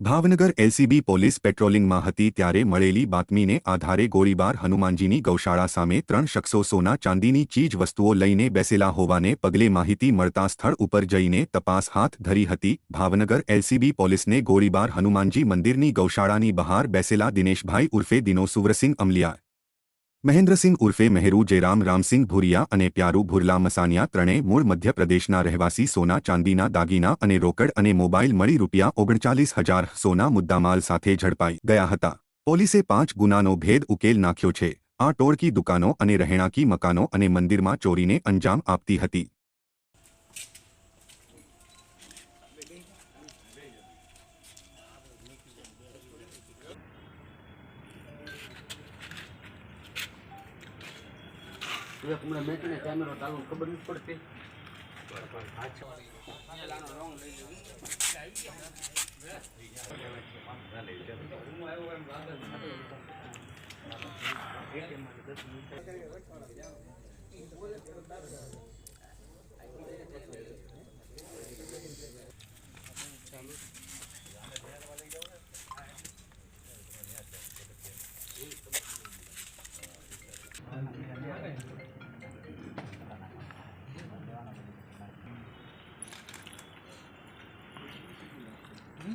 Bhavnagar LCB police પેટ્રોલિંગમાં હતી ત્યારે મળેલી બાતમીને આધારે ગોળીબાર હનુમાનજીની ગૌશાળા સામે ત્રણ શખ્સો સોના ચાંદીની ચીજ વસ્તુઓ લઈને બેસેલા હોવાને પગલે માહિતી મળતા સ્થળ ઉપર જઈને તપાસ હાથ ધરી હતી. ભાવનગર એલસીબી પોલીસને ગોળીબાર હનુમાનજી મંદિરની ગૌશાળાની બહાર બેસેલા દિનેશભાઈ ઉર્ફે દિનો સુવ્રસિંહ અમલિયા મહેન્દ્રસિંહ ઉર્ફે મહેરુ, જયરામ, રામસિંહ ભુરિયા અને પ્યારુ, ભુરલા, મસાનિયા ત્રણેય મૂળ મધ્યપ્રદેશના રહેવાસી સોના, ચાંદીના, દાગીના અને રોકડ અને મોબાઈલ મળી રૂપિયા ઓગણચાલીસ હજાર સોના મુદ્દામાલ સાથે ઝડપાઈ ગયા હતા. પોલીસે પાંચ ગુનાનો ભેદ ઉકેલ નાખ્યો છે. આ ટોળકી દુકાનો અને રહેણાંકી મકાનો અને મંદિરમાં ચોરીને અંજામ આપતી હતી. એક હમણાં મેચને કેમેરો ચાલુ ખબર નથી પડતી. হ্যাঁ